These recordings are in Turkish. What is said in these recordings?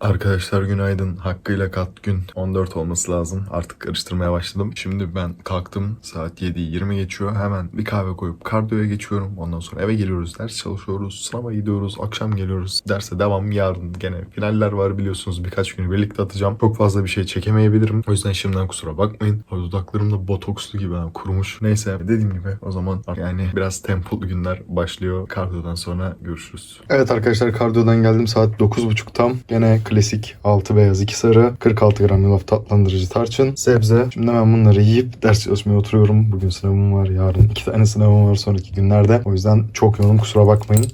Arkadaşlar günaydın. Hakkıyla kat gün 14 olması lazım. Artık karıştırmaya başladım. Şimdi ben kalktım. Saat 7.20 geçiyor. Hemen bir kahve koyup kardiyoya geçiyorum. Ondan sonra eve geliyoruz. Ders çalışıyoruz. Sınava gidiyoruz. Akşam geliyoruz. Derse devam yarın gene. Finaller var biliyorsunuz. Birkaç günü birlikte atacağım. Çok fazla bir şey çekemeyebilirim. O yüzden şimdiden kusura bakmayın. O dudaklarım da botokslu gibi ha, kurumuş. Neyse dediğim gibi o zaman yani biraz tempolu günler başlıyor. Kardiyodan sonra görüşürüz. Evet arkadaşlar kardiyodan geldim. Saat 9.30 tam. Gene klasik 6 beyaz 2 sarı. 46 gram yulaf tatlandırıcı tarçın. Sebze. Şimdi ben bunları yiyip ders çalışmaya oturuyorum. Bugün sınavım var. Yarın iki tane sınavım var sonraki günlerde. O yüzden çok yoğunum kusura bakmayın.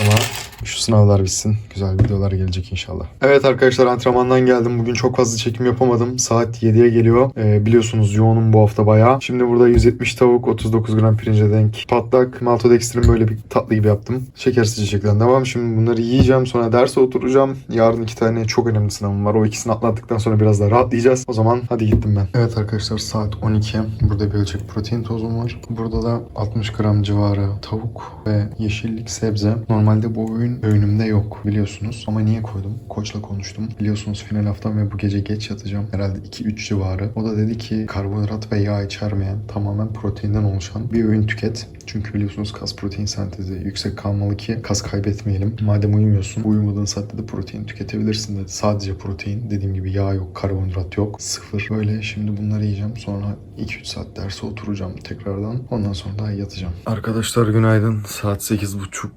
Ama şu sınavlar bitsin. Güzel videolar gelecek inşallah. Evet arkadaşlar antrenmandan geldim. Bugün çok fazla çekim yapamadım. Saat 7'ye geliyor. Ee, biliyorsunuz yoğunum bu hafta bayağı. Şimdi burada 170 tavuk, 39 gram pirince denk patlak, maltodextrin böyle bir tatlı gibi yaptım. Şekersiz içecekten devam. Şimdi bunları yiyeceğim. Sonra derse oturacağım. Yarın iki tane çok önemli sınavım var. O ikisini atlattıktan sonra biraz daha rahatlayacağız. O zaman hadi gittim ben. Evet arkadaşlar saat 12. Burada bir ölçek protein tozum var. Burada da 60 gram civarı tavuk ve yeşillik sebze. Normalde bu öğün öğünümde yok biliyorsunuz. Ama niye koydum? Koçla konuştum. Biliyorsunuz final haftam ve bu gece geç yatacağım. Herhalde 2-3 civarı. O da dedi ki karbonhidrat ve yağ içermeyen tamamen proteinden oluşan bir öğün tüket. Çünkü biliyorsunuz kas protein sentezi yüksek kalmalı ki kas kaybetmeyelim. Madem uyumuyorsun, uyumadığın saatte de protein tüketebilirsin dedi. Sadece protein. Dediğim gibi yağ yok, karbonhidrat yok. Sıfır. Böyle şimdi bunları yiyeceğim. Sonra 2-3 saat derse oturacağım tekrardan. Ondan sonra da yatacağım. Arkadaşlar günaydın. Saat 8.30.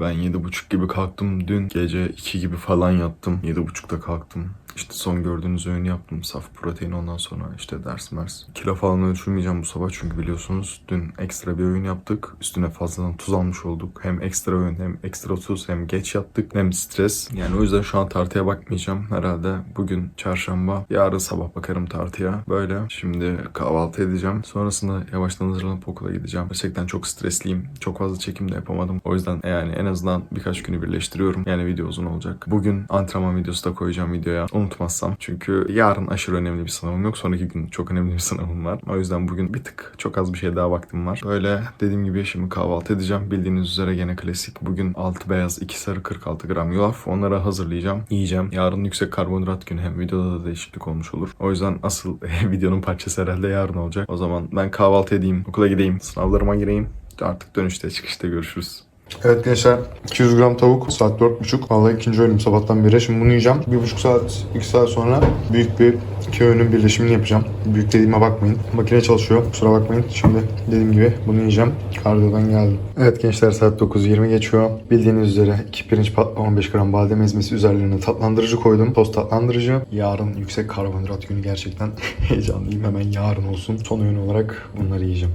Ben 7.30 gibi kalktım. Dün gece 2 gibi falan yattım. 7.30'da kalktım. İşte son gördüğünüz öğünü yaptım. Saf protein ondan sonra işte ders mers. Kilo falan ölçülmeyeceğim bu sabah çünkü biliyorsunuz dün ekstra bir öğün yaptık. Üstüne fazladan tuz almış olduk. Hem ekstra öğün hem ekstra tuz hem geç yattık hem stres. Yani o yüzden şu an tartıya bakmayacağım. Herhalde bugün çarşamba. Yarın sabah bakarım tartıya. Böyle. Şimdi kahvaltı edeceğim. Sonrasında yavaştan hazırlanıp okula gideceğim. Gerçekten çok stresliyim. Çok fazla çekim de yapamadım. O yüzden yani en azından birkaç günü birleştiriyorum. Yani video uzun olacak. Bugün antrenman videosu da koyacağım videoya. Unutmazsam. Çünkü yarın aşırı önemli bir sınavım yok. Sonraki gün çok önemli bir sınavım var. O yüzden bugün bir tık çok az bir şey daha vaktim var. Böyle dediğim gibi şimdi kahvaltı edeceğim. Bildiğiniz üzere gene klasik. Bugün 6 beyaz 2 sarı 46 gram yulaf. Onları hazırlayacağım. Yiyeceğim. Yarın yüksek karbonhidrat günü. Hem videoda da değişiklik olmuş olur. O yüzden asıl videonun parçası herhalde yarın olacak. O zaman ben kahvaltı edeyim. Okula gideyim. Sınavlarıma gireyim. Artık dönüşte çıkışta görüşürüz. Evet gençler 200 gram tavuk saat 4.30 Vallahi ikinci öğünüm sabahtan beri. Şimdi bunu yiyeceğim. 1.5 saat 2 saat sonra büyük bir iki öğünün birleşimini yapacağım. Büyük dediğime bakmayın. Makine çalışıyor kusura bakmayın. Şimdi dediğim gibi bunu yiyeceğim. Kardiyodan geldim. Evet gençler saat 9.20 geçiyor. Bildiğiniz üzere 2 pirinç patla 15 gram badem ezmesi üzerlerine tatlandırıcı koydum. Toz tatlandırıcı. Yarın yüksek karbonhidrat günü gerçekten. Heyecanlıyım. Hemen yarın olsun. Son öğün olarak bunları yiyeceğim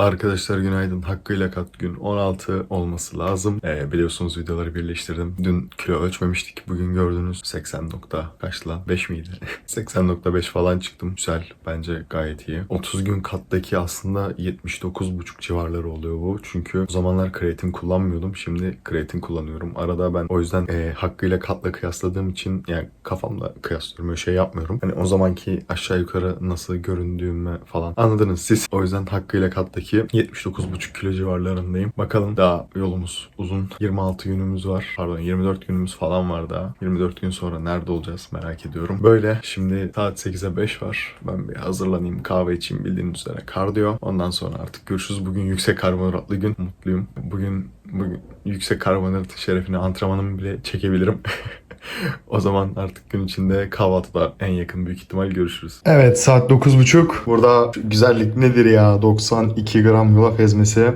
Arkadaşlar günaydın. Hakkıyla kat gün 16 olması lazım. Ee, biliyorsunuz videoları birleştirdim. Dün kilo ölçmemiştik. Bugün gördünüz 80 nokta kaçla 5 miydi? 80.5 falan çıktım. Güzel. Bence gayet iyi. 30 gün kattaki aslında 79,5 civarları oluyor bu. Çünkü o zamanlar kreatin kullanmıyordum. Şimdi kreatin kullanıyorum. Arada ben o yüzden e, hakkıyla katla kıyasladığım için yani kafamda kıyaslıyorum. Öyle şey yapmıyorum. Hani o zamanki aşağı yukarı nasıl göründüğümü falan anladınız siz. O yüzden hakkıyla kattaki 79,5 kilo civarlarındayım. Bakalım daha yolumuz uzun. 26 günümüz var. Pardon 24 günümüz falan var daha. 24 gün sonra nerede olacağız merak ediyorum. Böyle şimdi saat 8'e 5 var. Ben bir hazırlanayım kahve içeyim bildiğiniz üzere kardiyo. Ondan sonra artık görüşürüz. Bugün yüksek karbonhidratlı gün. Mutluyum. Bugün bugün yüksek karbonhidrat şerefine antrenmanımı bile çekebilirim. o zaman artık gün içinde kahvaltıda en yakın büyük ihtimal görüşürüz. Evet saat 9.30. Burada güzellik nedir ya? 92 gram yulaf ezmesi.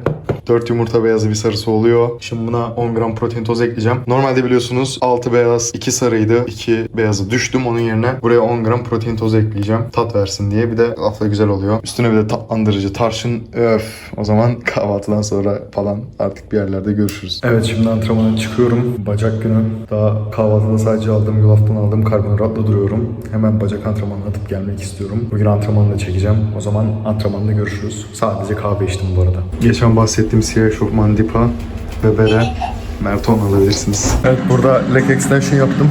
4 yumurta beyazı bir sarısı oluyor. Şimdi buna 10 gram protein tozu ekleyeceğim. Normalde biliyorsunuz 6 beyaz 2 sarıydı. 2 beyazı düştüm onun yerine. Buraya 10 gram protein tozu ekleyeceğim. Tat versin diye. Bir de lafla güzel oluyor. Üstüne bir de tatlandırıcı tarçın. Öf. O zaman kahvaltıdan sonra falan artık bir yerlerde görüşürüz. Evet şimdi antrenmana çıkıyorum. Bacak günü. Daha kahvaltıda sadece aldığım yulaftan aldığım karbonhidratla duruyorum. Hemen bacak antrenmanına atıp gelmek istiyorum. Bugün antrenmanı da çekeceğim. O zaman antrenmanda görüşürüz. Sadece kahve içtim bu arada. Geçen bahsettiğim siyah eşofman dipa ve bere Merton alabilirsiniz. Evet burada leg extension yaptım.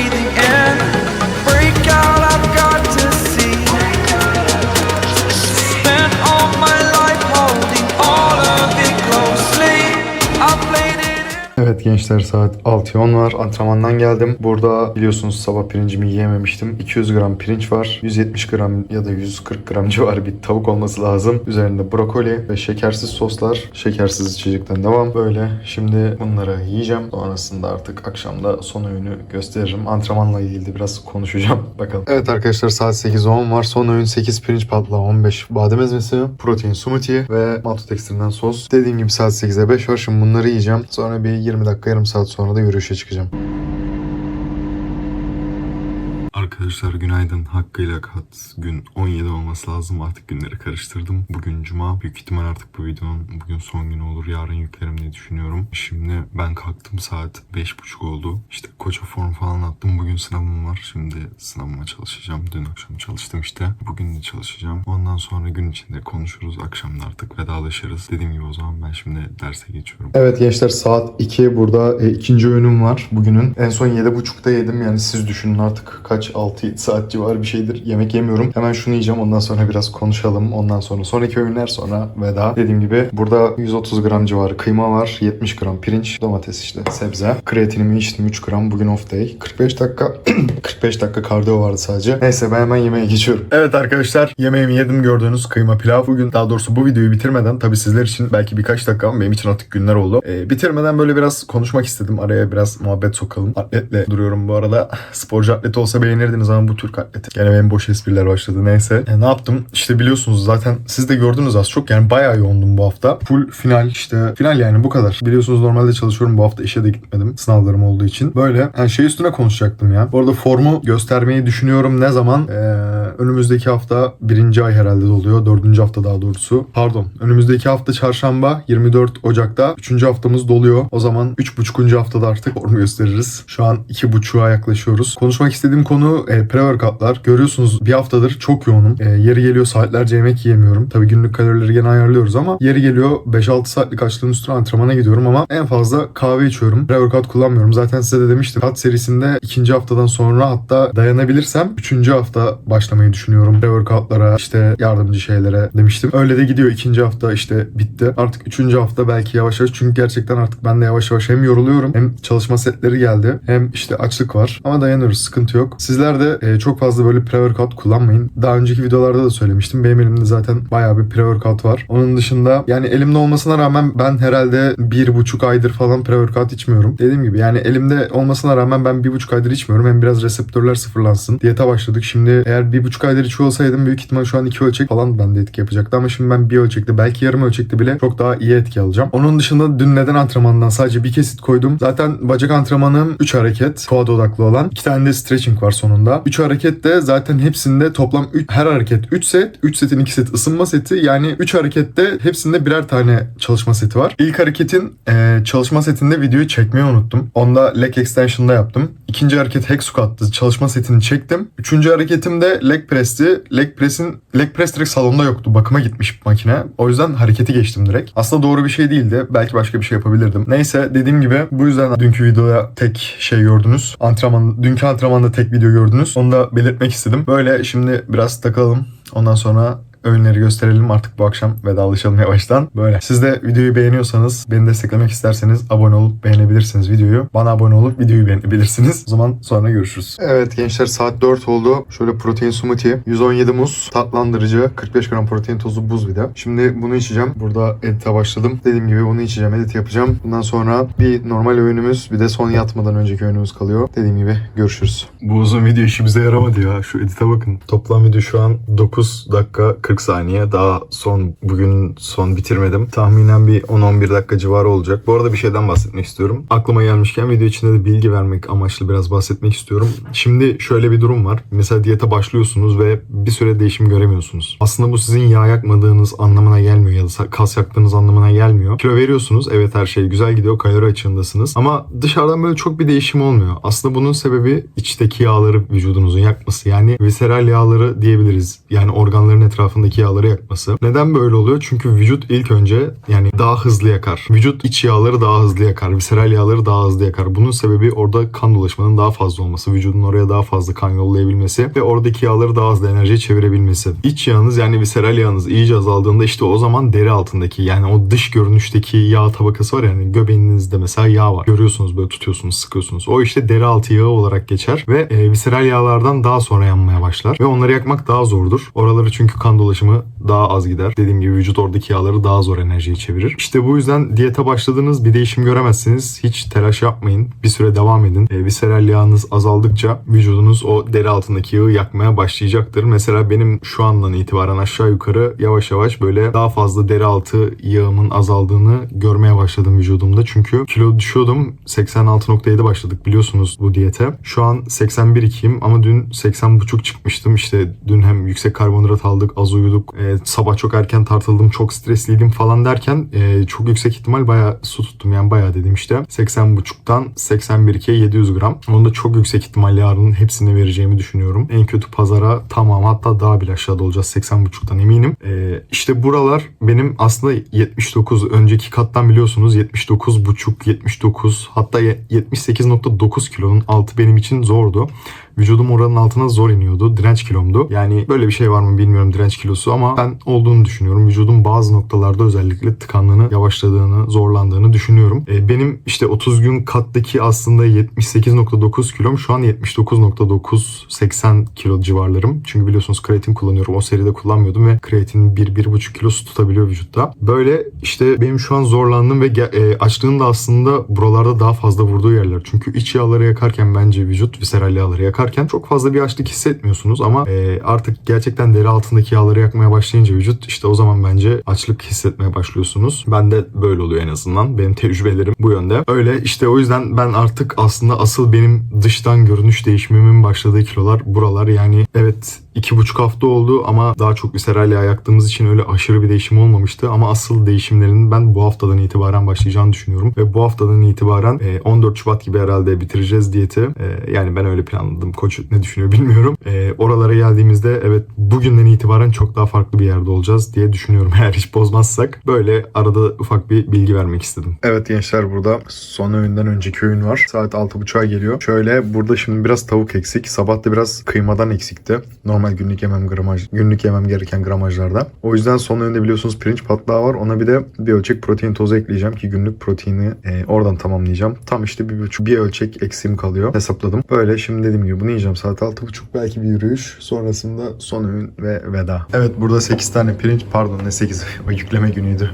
gençler saat 6'ya 10 var. Antrenmandan geldim. Burada biliyorsunuz sabah pirincimi yiyememiştim. 200 gram pirinç var. 170 gram ya da 140 gram civarı bir tavuk olması lazım. Üzerinde brokoli ve şekersiz soslar. Şekersiz içecekten devam. Böyle şimdi bunları yiyeceğim. Sonrasında artık akşamda son öğünü gösteririm. Antrenmanla ilgili biraz konuşacağım. Bakalım. Evet arkadaşlar saat 8.10 var. Son öğün 8 pirinç patlağı, 15 badem ezmesi, protein smoothie ve maltodextrin'den sos. Dediğim gibi saat 8'e 5 var. Şimdi bunları yiyeceğim. Sonra bir 20 dakika yarım saat sonra da yürüyüşe çıkacağım. Arkadaşlar günaydın. Hakkıyla kat gün 17 olması lazım. Artık günleri karıştırdım. Bugün cuma. Büyük ihtimal artık bu videonun bugün son günü olur. Yarın yüklerim diye düşünüyorum. Şimdi ben kalktım saat 5.30 oldu. İşte koça form falan attım. Bugün sınavım var. Şimdi sınavıma çalışacağım. Dün akşam çalıştım işte. Bugün de çalışacağım. Ondan sonra gün içinde konuşuruz. Akşamda artık vedalaşırız. Dediğim gibi o zaman ben şimdi derse geçiyorum. Evet gençler saat 2. Burada e, ikinci öğünüm var bugünün. En son 7.30'da yedim. Yani siz düşünün artık kaç 6-7 saat civarı bir şeydir. Yemek yemiyorum. Hemen şunu yiyeceğim. Ondan sonra biraz konuşalım. Ondan sonra sonraki öğünler sonra veda. Dediğim gibi burada 130 gram civarı kıyma var. 70 gram pirinç, domates işte sebze. Kreatinimi içtim 3 gram. Bugün off day. 45 dakika 45 dakika kardiyo vardı sadece. Neyse ben hemen yemeğe geçiyorum. Evet arkadaşlar yemeğimi yedim gördüğünüz kıyma pilav. Bugün daha doğrusu bu videoyu bitirmeden tabii sizler için belki birkaç dakika ama benim için artık günler oldu. Ee, bitirmeden böyle biraz konuşmak istedim. Araya biraz muhabbet sokalım. Atletle duruyorum bu arada. Sporcu atleti olsa beğenirdiniz ama bu Türk atleti. Gene benim boş espriler başladı neyse. E, ne yaptım? İşte biliyorsunuz zaten siz de gördünüz az çok. Yani bayağı yoğundum bu hafta. Full final işte. Final yani bu kadar. Biliyorsunuz normalde çalışıyorum. Bu hafta işe de gitmedim. Sınavlarım olduğu için. Böyle yani şey üstüne konuşacaktım ya. Bu arada formu göstermeyi düşünüyorum. Ne zaman? Ee, önümüzdeki hafta birinci ay herhalde doluyor. Dördüncü hafta daha doğrusu. Pardon. Önümüzdeki hafta çarşamba 24 Ocak'ta. Üçüncü haftamız doluyor. O zaman üç buçukuncu haftada artık formu gösteririz. Şu an iki buçuğa yaklaşıyoruz. Konuşmak istediğim konu e, pre-workoutlar. Görüyorsunuz bir haftadır çok yoğunum. E, yeri geliyor saatlerce yemek yiyemiyorum. Tabii günlük kalorileri gene ayarlıyoruz ama yeri geliyor 5-6 saatlik açlığın üstüne antrenmana gidiyorum ama en fazla kahve içiyorum. Pre-workout kullanmıyorum. Zaten size de demiştim. Kat serisinde ikinci haftadan sonra hatta dayanabilirsem üçüncü hafta başlamayı düşünüyorum. Pre-workoutlara işte yardımcı şeylere demiştim. Öyle de gidiyor. ikinci hafta işte bitti. Artık üçüncü hafta belki yavaş yavaş. Çünkü gerçekten artık ben de yavaş yavaş hem yoruluyorum hem çalışma setleri geldi. Hem işte açlık var. Ama dayanıyoruz. Sıkıntı yok. Sizler de e, çok fazla böyle pre-workout kullanmayın. Daha önceki videolarda da söylemiştim. Benim elimde zaten bayağı bir pre-workout var. Onun dışında yani elimde olmasına rağmen ben herhalde bir buçuk aydır falan pre-workout içmiyorum. Dediğim gibi yani elimde olmasına rağmen ben bir buçuk aydır içmiyorum. Hem biraz reseptörler sıfırlansın. Diyete başladık. Şimdi eğer bir buçuk aydır içiyor olsaydım büyük ihtimal şu an iki ölçek falan bende etki yapacaktı. Ama şimdi ben bir ölçekte belki yarım ölçekte bile çok daha iyi etki alacağım. Onun dışında dün neden antrenmandan sadece bir kesit koydum. Zaten bacak antrenmanım 3 hareket. Quad odaklı olan. 2 tane de stretching var sonunda. 3 hareket de zaten hepsinde toplam 3, her hareket 3 set. 3 setin 2 set ısınma seti. Yani 3 harekette hepsinde birer tane çalışma seti var. İlk hareketin e, çalışma setinde videoyu çekmeyi unuttum. Onda leg extension'da yaptım. İkinci hareket hack squat'tı. Çalışma setini çektim. Üçüncü hareketimde leg press'ti. Leg press'in leg press direkt salonda yoktu. Bakıma gitmiş makine. O yüzden hareketi geçtim direkt. Aslında doğru bir şey değildi. Belki başka bir şey yapabilirdim. Neyse dediğim gibi bu yüzden dünkü videoda tek şey gördünüz. Antrenman, dünkü antrenmanda tek video gördünüz. Onu da belirtmek istedim. Böyle şimdi biraz takalım. Ondan sonra öğünleri gösterelim artık bu akşam vedalaşalım yavaştan. Böyle. Siz de videoyu beğeniyorsanız, beni desteklemek isterseniz abone olup beğenebilirsiniz videoyu. Bana abone olup videoyu beğenebilirsiniz. O zaman sonra görüşürüz. Evet gençler saat 4 oldu. Şöyle protein smoothie, 117 muz, tatlandırıcı, 45 gram protein tozu, buz bir de. Şimdi bunu içeceğim. Burada edite başladım. Dediğim gibi bunu içeceğim, edit yapacağım. Bundan sonra bir normal öğünümüz, bir de son yatmadan önceki öğünümüz kalıyor. Dediğim gibi görüşürüz. Bu uzun video işimize yaramadı ya. Şu edite bakın. Toplam video şu an 9 dakika 40 saniye. Daha son bugün son bitirmedim. Tahminen bir 10-11 dakika civarı olacak. Bu arada bir şeyden bahsetmek istiyorum. Aklıma gelmişken video içinde de bilgi vermek amaçlı biraz bahsetmek istiyorum. Şimdi şöyle bir durum var. Mesela diyete başlıyorsunuz ve bir süre değişim göremiyorsunuz. Aslında bu sizin yağ yakmadığınız anlamına gelmiyor ya da kas yaktığınız anlamına gelmiyor. Kilo veriyorsunuz. Evet her şey güzel gidiyor. Kalori açığındasınız. Ama dışarıdan böyle çok bir değişim olmuyor. Aslında bunun sebebi içteki yağları vücudunuzun yakması. Yani visceral yağları diyebiliriz. Yani organların etrafındaki yağları yakması. Neden böyle oluyor? Çünkü vücut ilk önce yani daha hızlı yakar. Vücut iç yağları daha hızlı yakar. Visceral yağları daha hızlı yakar. Bunun sebebi orada kan dolaşmanın daha fazla olması. Vücudun oraya daha fazla kan yollayabilmesi ve oradaki yağları daha hızlı enerjiye çevirebilmesi. İç yağınız yani visceral yağınız iyice azaldığında işte o zaman deri altındaki yani o dış görünüşteki yağ tabakası var yani göbeğinizde mesela yağ var. Görüyorsunuz böyle tutuyorsunuz sıkıyorsunuz. O işte deri altı yağı olarak geçer ve e, visceral yağlardan daha sonra yanmaya başlar. Ve onları yakmak daha zordur. Oraları çünkü kan dolaşımı daha az gider. Dediğim gibi vücut oradaki yağları daha zor enerjiye çevirir. İşte bu yüzden diyete başladınız bir değişim göremezsiniz. Hiç telaş yapmayın. Bir süre devam edin. E, visceral yağınız azaldıkça vücudunuz o deri altındaki yağı yakmaya başlayacaktır. Mesela benim şu andan itibaren aşağı yukarı yavaş yavaş böyle daha fazla deri altı yağımın azaldığını görmeye başladım vücudumda. Çünkü kilo düşüyordum. 86.7 başladık biliyorsunuz bu diyete. Şu an 81.2'yim ama dün 80.5 çıkmıştım. İşte dün hem yüksek karbonhidrat aldık, az uyuduk. E, sabah çok erken tartıldım, çok stresliydim falan derken e, çok yüksek ihtimal bayağı su tuttum. Yani bayağı dedim işte. 80.5'tan 81.2'ye 700 gram. Onu da çok yüksek ihtimal yarın hepsini vereceğimi düşünüyorum. En kötü pazara tamam hatta daha bile aşağıda olacağız 80.5'tan eminim. E, işte buralar benim aslında 79 önceki kattan biliyorsunuz 79.5 79 hatta 78.9 kilonun altı benim için zordu. Vücudum oranın altına zor iniyordu. Direnç kilomdu. Yani böyle bir şey var mı bilmiyorum direnç kilosu ama ben olduğunu düşünüyorum. Vücudum bazı noktalarda özellikle tıkanlığını, yavaşladığını, zorlandığını düşünüyorum. E, benim işte 30 gün kattaki aslında 78.9 kilom şu an 79.9 80 kilo civarlarım. Çünkü biliyorsunuz kreatin kullanıyorum. O seride kullanmıyordum ve kreatinin 1-1,5 kilo su tutabiliyor vücutta. Böyle işte benim şu an zorlandığım ve e, açlığın da aslında buralarda daha fazla vurduğu yerler. Çünkü iç yağları yakarken bence vücut visceral yağları yakarken çok fazla bir açlık hissetmiyorsunuz ama e, artık gerçekten deri altındaki yağları yakmaya başlayınca vücut işte o zaman bence açlık hissetmeye başlıyorsunuz. Ben de böyle oluyor en azından. Benim tecrübelerim bu yönde. Öyle işte o yüzden ben artık aslında asıl benim dıştan görünüş değişimimin başladığı kilolar buralar. Yani evet iki buçuk hafta oldu ama daha çok visceral yağ yaktığımız için öyle aşırı bir değişim olmamıştı. Ama asıl değişimlerin ben bu haftadan itibaren başlayacağını düşünüyorum. Ve bu haftadan itibaren e, 14 Şubat gibi herhalde bitireceğiz diyeti. E, yani ben öyle planladım. Koç ne düşünüyor bilmiyorum. E, oralara geldiğimizde evet bugünden itibaren çok daha farklı bir yerde olacağız diye düşünüyorum. Eğer hiç bozmazsak. Böyle arada ufak bir bilgi vermek istedim. Evet gençler burada son öğünden önceki öğün var. Saat 6.30'a geliyor. Şöyle burada şimdi biraz tavuk eksik. Sabah da biraz kıymadan eksikti. Normal günlük yemem gramaj, günlük yemem gereken gramajlarda. O yüzden son öğünde biliyorsunuz pirinç patlağı var. Ona bir de bir ölçek protein tozu ekleyeceğim ki günlük proteini e, oradan tamamlayacağım. Tam işte bir, bir ölçek eksiğim kalıyor. Hesapladım. Böyle şimdi dediğim gibi bunu yiyeceğim. Saat 6.30 belki bir yürüyüş. Sonrasında son öğün ve veda. Evet burada 8 tane pirinç pardon ne 8 o yükleme günüydü.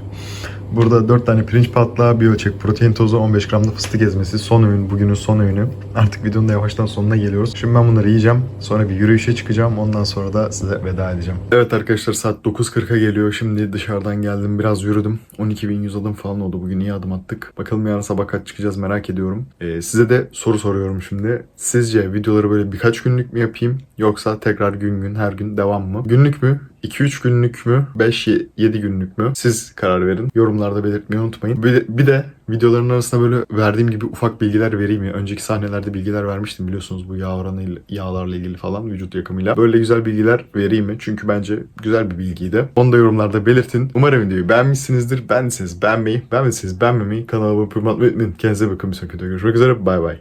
Burada 4 tane pirinç patlağı, bir ölçek protein tozu, 15 gram da fıstık ezmesi. Son öğün, bugünün son öğünü. Artık videonun da yavaştan sonuna geliyoruz. Şimdi ben bunları yiyeceğim. Sonra bir yürüyüşe çıkacağım. Ondan sonra da size veda edeceğim. Evet arkadaşlar saat 9.40'a geliyor. Şimdi dışarıdan geldim. Biraz yürüdüm. 12.100 adım falan oldu. Bugün iyi adım attık. Bakalım yarın sabah kaç çıkacağız merak ediyorum. Ee, size de soru soruyorum şimdi. Sizce videoları böyle birkaç günlük mü yapayım? Yoksa tekrar gün gün her gün devam mı? Günlük mü? 2-3 günlük mü? 5-7 günlük mü? Siz karar verin. Yorumlarda belirtmeyi unutmayın. Bir de, bir de videoların arasında böyle verdiğim gibi ufak bilgiler vereyim ya. Önceki sahnelerde bilgiler vermiştim biliyorsunuz bu yağ oranı yağlarla ilgili falan vücut yakımıyla. Böyle güzel bilgiler vereyim mi? Çünkü bence güzel bir bilgiydi. Onu da yorumlarda belirtin. Umarım videoyu beğenmişsinizdir. Beğendiyseniz beğenmeyi, beğenmediyseniz beğenmemeyi, kanala abone olmayı unutmayın. Kendinize bakın bir sonraki videoda görüşmek üzere. Bay bay.